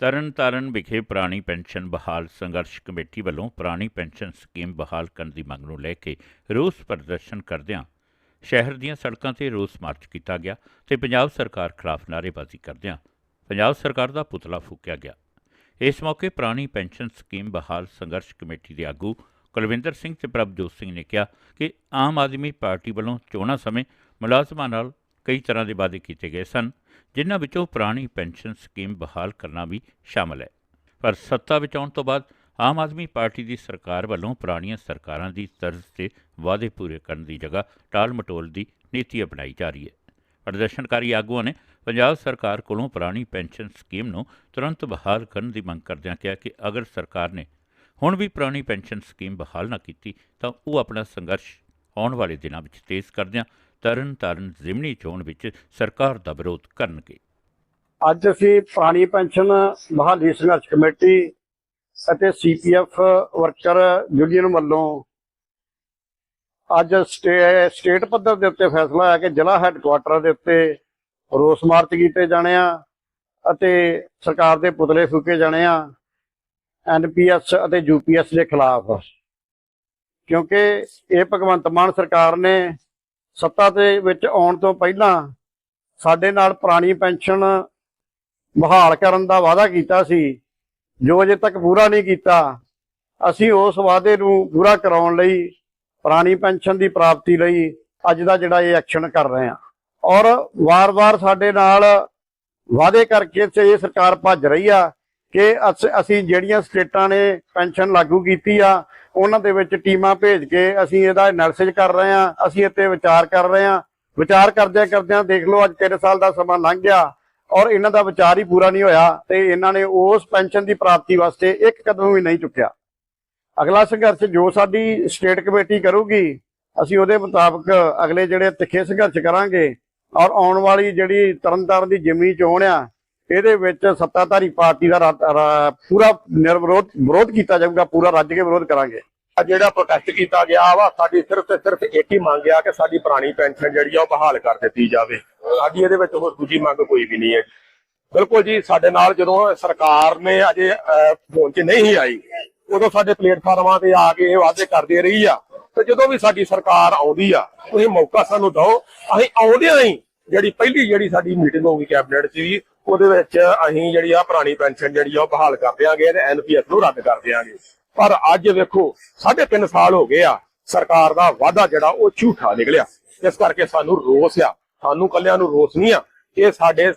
ਤਰਨਤਾਰਨ ਵਿਖੇ ਪੁਰਾਣੀ ਪੈਨਸ਼ਨ ਬਹਾਲ ਸੰਘਰਸ਼ ਕਮੇਟੀ ਵੱਲੋਂ ਪੁਰਾਣੀ ਪੈਨਸ਼ਨ ਸਕੀਮ ਬਹਾਲ ਕਰਨ ਦੀ ਮੰਗ ਨੂੰ ਲੈ ਕੇ ਰੋਸ ਪ੍ਰਦਰਸ਼ਨ ਕਰਦਿਆਂ ਸ਼ਹਿਰ ਦੀਆਂ ਸੜਕਾਂ ਤੇ ਰੋਸ ਮਾਰਚ ਕੀਤਾ ਗਿਆ ਤੇ ਪੰਜਾਬ ਸਰਕਾਰ ਖਿਲਾਫ ਨਾਅਰੇਬਾਜ਼ੀ ਕਰਦਿਆਂ ਪੰਜਾਬ ਸਰਕਾਰ ਦਾ ਪੁਤਲਾ ਫੂਕਿਆ ਗਿਆ। ਇਸ ਮੌਕੇ ਪੁਰਾਣੀ ਪੈਨਸ਼ਨ ਸਕੀਮ ਬਹਾਲ ਸੰਘਰਸ਼ ਕਮੇਟੀ ਦੇ ਆਗੂ ਕੁਲਵਿੰਦਰ ਸਿੰਘ ਤੇ ਪ੍ਰਭਜੋਤ ਸਿੰਘ ਨੇ ਕਿਹਾ ਕਿ ਆਮ ਆਦਮੀ ਪਾਰਟੀ ਵੱਲੋਂ ਚੋਣਾਂ ਸਮੇਂ ਮੁਲਾਜ਼ਮਾਂ ਨਾਲ ਕਈ ਤਰ੍ਹਾਂ ਦੇ ਵਾਅਦੇ ਕੀਤੇ ਗਏ ਸਨ। ਜਿਨ੍ਹਾਂ ਵਿੱਚੋਂ ਪੁਰਾਣੀ ਪੈਨਸ਼ਨ ਸਕੀਮ ਬਹਾਲ ਕਰਨਾ ਵੀ ਸ਼ਾਮਲ ਹੈ। ਪਰ ਸੱਤਾ ਵਿੱਚ ਆਉਣ ਤੋਂ ਬਾਅਦ ਆਮ ਆਦਮੀ ਪਾਰਟੀ ਦੀ ਸਰਕਾਰ ਵੱਲੋਂ ਪੁਰਾਣੀਆਂ ਸਰਕਾਰਾਂ ਦੀ ਤਰਜ਼ ਤੇ ਵਾਅਦੇ ਪੂਰੇ ਕਰਨ ਦੀ ਜਗ੍ਹਾ ਟਾਲ ਮਟੋਲ ਦੀ ਨੀਤੀ ਅਪਣਾਈ ਜਾ ਰਹੀ ਹੈ। ਪ੍ਰਦਰਸ਼ਨਕਾਰੀ ਆਗੂਆਂ ਨੇ ਪੰਜਾਬ ਸਰਕਾਰ ਕੋਲੋਂ ਪੁਰਾਣੀ ਪੈਨਸ਼ਨ ਸਕੀਮ ਨੂੰ ਤੁਰੰਤ ਬਹਾਲ ਕਰਨ ਦੀ ਮੰਗ ਕਰਦਿਆਂ ਕਿਹਾ ਕਿ ਅਗਰ ਸਰਕਾਰ ਨੇ ਹੁਣ ਵੀ ਪੁਰਾਣੀ ਪੈਨਸ਼ਨ ਸਕੀਮ ਬਹਾਲ ਨਾ ਕੀਤੀ ਤਾਂ ਉਹ ਆਪਣਾ ਸੰਘਰਸ਼ ਆਉਣ ਵਾਲੇ ਦਿਨਾਂ ਵਿੱਚ ਤੇਜ਼ ਕਰਦਿਆਂ ਤਰਨ ਤਾਰਨ ਜ਼ਿਮਨੀ ਚੋਣ ਵਿੱਚ ਸਰਕਾਰ ਦਾ ਵਿਰੋਧ ਕਰਨਗੇ। ਅੱਜ ਅਸੀਂ ਪੁਰਾਣੀ ਪੈਨਸ਼ਨ ਬਹਾਲੀ ਸੰਘਰਸ਼ ਕਮੇਟੀ ਅਤੇ ਸੀਪੀਐਫ ਵਰਕਰ ਯੂਨੀਅਨ ਵੱਲੋਂ ਅੱਜ ਸਟੇਟ ਪੱਧਰ ਦੇ ਉੱਤੇ ਫੈਸਲਾ ਆਇਆ ਕਿ ਜ਼ਿਲ੍ਹਾ ਹੈੱਡਕੁਆਟਰ ਦੇ ਉੱਤੇ ਰੋਸ ਮਾਰਚ ਕੀਤੇ ਜਾਣੇ ਆ ਅਤੇ ਸਰਕਾਰ ਦੇ ਪੁਤਲੇ ਫੂਕੇ ਜਾਣੇ ਆ ਐਨਪੀਐਸ ਅਤੇ ਯੂਪੀਐਸ ਦੇ ਖਿਲਾਫ। ਕਿਉਂਕਿ ਇਹ ਭਗਵੰਤ ਮਾਨ ਸਰਕਾਰ ਨੇ ਸੱਤਾ ਦੇ ਵਿੱਚ ਆਉਣ ਤੋਂ ਪਹਿਲਾਂ ਸਾਡੇ ਨਾਲ ਪੁਰਾਣੀ ਪੈਨਸ਼ਨ ਬਹਾਲ ਕਰਨ ਦਾ ਵਾਅਦਾ ਕੀਤਾ ਸੀ। ਜੋ ਅਜੇ ਤੱਕ ਪੂਰਾ ਨਹੀਂ ਕੀਤਾ, ਅਸੀਂ ਉਸ ਵਾਅਦੇ ਨੂੰ ਪੂਰਾ ਕਰਾਉਣ ਲਈ, ਪੁਰਾਣੀ ਪੈਨਸ਼ਨ ਦੀ ਪ੍ਰਾਪਤੀ ਲਈ ਅੱਜ ਦਾ ਜਿਹੜਾ ਇਹ ਐਕਸ਼ਨ ਕਰ ਰਹੇ ਹਾਂ। ਔਰ ਵਾਰ-ਵਾਰ ਸਾਡੇ ਨਾਲ ਵਾਅਦੇ ਕਰਕੇ ਇਹ ਸਰਕਾਰ ਭੱਜ ਰਹੀ ਆ ਕਿ ਅਸ- ਅਸੀਂ ਜਿਹੜੀਆਂ ਸਟੇਟਾਂ ਨੇ ਪੈਨਸ਼ਨ ਲਾਗੂ ਕੀਤੀ ਆ ਉਹਨਾਂ ਦੇ ਵਿੱਚ ਟੀਮਾਂ ਭੇਜ ਕੇ ਅਸੀਂ ਇਹਦਾ ਐਨਾਲਿਸਿਸ ਕਰ ਰਹੇ ਹਾਂ, ਅਸੀਂ ਇੱਥੇ ਵਿਚਾਰ ਕਰ ਰਹੇ ਹਾਂ। ਵਿਚਾਰ ਕਰਦਿਆਂ ਕਰਦਿਆਂ ਦੇਖ ਲਓ ਅੱਜ 3 ਸਾਲ ਦਾ ਸਮਾਂ ਲੰਘ ਗਿਆ ਔਰ ਇਹਨਾਂ ਦਾ ਵਿਚਾਰ ਹੀ ਪੂਰਾ ਨਹੀਂ ਹੋਇਆ ਤੇ ਇਹਨਾਂ ਨੇ ਉਸ ਪੈਨਸ਼ਨ ਦੀ ਪ੍ਰਾਪਤੀ ਵਾਸਤੇ ਇੱਕ ਕਦਮ ਵੀ ਨਹੀਂ ਚੁੱਕਿਆ। ਅਗਲਾ ਸੰਘਰਸ਼ ਜੋ ਸਾਡੀ ਸਟੇਟ ਕਮੇਟੀ ਕਰੂਗੀ, ਅਸੀਂ ਉਹਦੇ ਮੁਤਾਬਕ ਅਗਲੇ ਜਿਹੜੇ ਤਿੱਖੇ ਸੰਘਰਸ਼ ਕਰਾਂਗੇ ਔਰ ਆਉਣ ਵਾਲੀ ਜਿਹੜੀ ਤਰਨਤਾਰਨ ਦੀ ਜਿਮਨੀ ਚੋਣ ਆ ਇਹਦੇ ਵਿੱਚ ਸੱਤਾਧਾਰੀ ਪਾਰਟੀ ਦਾ ਪੂਰਾ ਨਿਰਵਿਰੋਧ ਵਿਰੋਧ ਕੀਤਾ ਜਾਊਗਾ, ਪੂਰਾ ਰੱਜ ਕੇ ਵਿਰੋਧ ਕਰਾਂਗੇ। ਆ ਜਿਹੜਾ ਪ੍ਰੋਟੈਸਟ ਕੀਤਾ ਗਿਆ ਵਾ, ਸਾਡੀ ਸਿਰਫ ਤੇ ਸਿਰਫ ਇੱਕ ਹੀ ਮੰਗ ਆ ਕਿ ਸਾਡੀ ਪੁਰਾਣੀ ਪੈਨਸ਼ਨ ਜਿਹੜੀ ਆ ਉਹ ਬਹਾਲ ਕਰ ਦਿੱਤੀ ਜਾਵੇ। ਸਾਡੀ ਇਹਦੇ ਵਿੱਚ ਹੋਰ ਦੂਜੀ ਮੰਗ ਕੋਈ ਵੀ ਨਹੀਂ ਹੈ। ਬਿਲਕੁਲ ਜੀ, ਸਾਡੇ ਨਾਲ ਜਦੋਂ ਸਰਕਾਰ ਨੇ ਅਜੇ ਫੋਨ 'ਚ ਨਹੀਂ ਆਈ, ਉਦੋਂ ਸਾਡੇ ਪਲੇਟਫਾਰਮਾਂ ਤੇ ਆ ਕੇ ਇਹ ਵਾਅਦੇ ਕਰਦੀ ਰਹੀ ਆ। ਤੇ ਜਦੋਂ ਵੀ ਸਾਡੀ ਸਰਕਾਰ ਆਉਂਦੀ ਆ, ਤੁਸੀਂ ਮੌਕਾ ਸਾਨੂੰ ਦਿਓ, ਅਸੀਂ ਆਉਂਦਿਆਂ ਹੀ ਜਿਹੜੀ ਪਹਿਲੀ ਜਿਹੜੀ ਸਾਡੀ ਮੀਟਿੰਗ ਹੋਊਗੀ ਕੈਬਨਿਟ 'ਚ ਵੀ ਉਹਦੇ ਵਿੱਚ ਅਸੀਂ ਜਿਹੜੀ ਆ ਪੁਰਾਣੀ ਪੈਨਸ਼ਨ ਜਿਹੜੀ ਆ ਉਹ ਬਹਾਲ ਕਰ ਦਿਆਂਗੇ ਤੇ ਐਨਪੀਐਸ ਨੂੰ ਰੱਦ ਕਰ ਦਿਆਂਗੇ। ਪਰ ਅੱਜ ਵੇਖੋ, ਸਾਢੇ ਤਿੰਨ ਸਾਲ ਹੋ ਗਏ ਆ, ਸਰਕਾਰ ਦਾ ਵਾਅਦਾ ਜਿਹੜਾ ਉਹ ਝੂਠਾ ਨਿਕਲਿਆ। ਇਸ ਕਰਕੇ ਸਾਨੂੰ ਰੋਸ ਆ, ਸਾਨੂੰ ਕੱਲਿਆਂ ਨੂੰ ਰੋਸ ਨਹੀਂ ਆ ਇਹ ਸਾਡੇ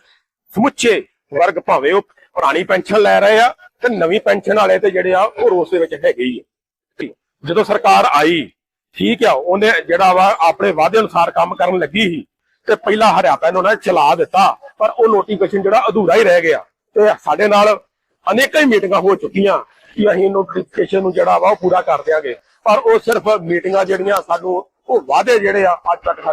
ਸਮੁੱਚੇ ਵਰਗ ਭਾਵੇਂ ਉਹ ਪੁਰਾਣੀ ਪੈਨਸ਼ਨ ਲੈ ਰਹੇ ਆ ਤੇ ਨਵੀਂ ਪੈਨਸ਼ਨ ਵਾਲੇ ਤੇ ਜਿਹੜੇ ਆ ਉਹ ਰੋਸ ਦੇ ਵਿੱਚ ਹੈਗੇ ਹੀ ਆ। ਜਦੋਂ ਸਰਕਾਰ ਆਈ, ਠੀਕ ਆ, ਉਹਨੇ ਜਿਹੜਾ ਵਾ ਆਪਣੇ ਵਾਅਦੇ ਅਨੁਸਾਰ ਕੰਮ ਕਰਨ ਲੱਗੀ ਸੀ ਤੇ ਪਹਿਲਾ ਹਰਿਆਪਾ ਪੈਨ ਉਹਨਾਂ ਨੇ ਚਲਾ ਦਿੱਤਾ, ਪਰ ਉਹ ਨੋਟੀਫਿਕੇਸ਼ਨ ਜਿਹੜਾ ਅਧੂਰਾ ਹੀ ਰਹਿ ਗਿਆ। ਤੇ ਸਾਡੇ ਨਾਲ ਅਨੇਕਾਂ ਹੀ ਮੀਟਿੰਗਾਂ ਹੋ ਚੁੱਕੀਆਂ ਕਿ ਅਸੀਂ ਨੋਟੀਫਿਕੇਸ਼ਨ ਨੂੰ ਜਿਹੜਾ ਵਾ ਉਹ ਪੂਰਾ ਕਰ ਦਿਆਂਗੇ। ਪਰ ਉਹ ਸਿਰਫ ਮੀਟਿੰਗਾਂ ਜਿਹੜੀਆਂ ਸਾਨੂੰ ਉਹ ਵਾਅਦੇ ਜਿਹੜੇ ਆ, ਅੱਜ ਤੱਕ ਸਾਡੇ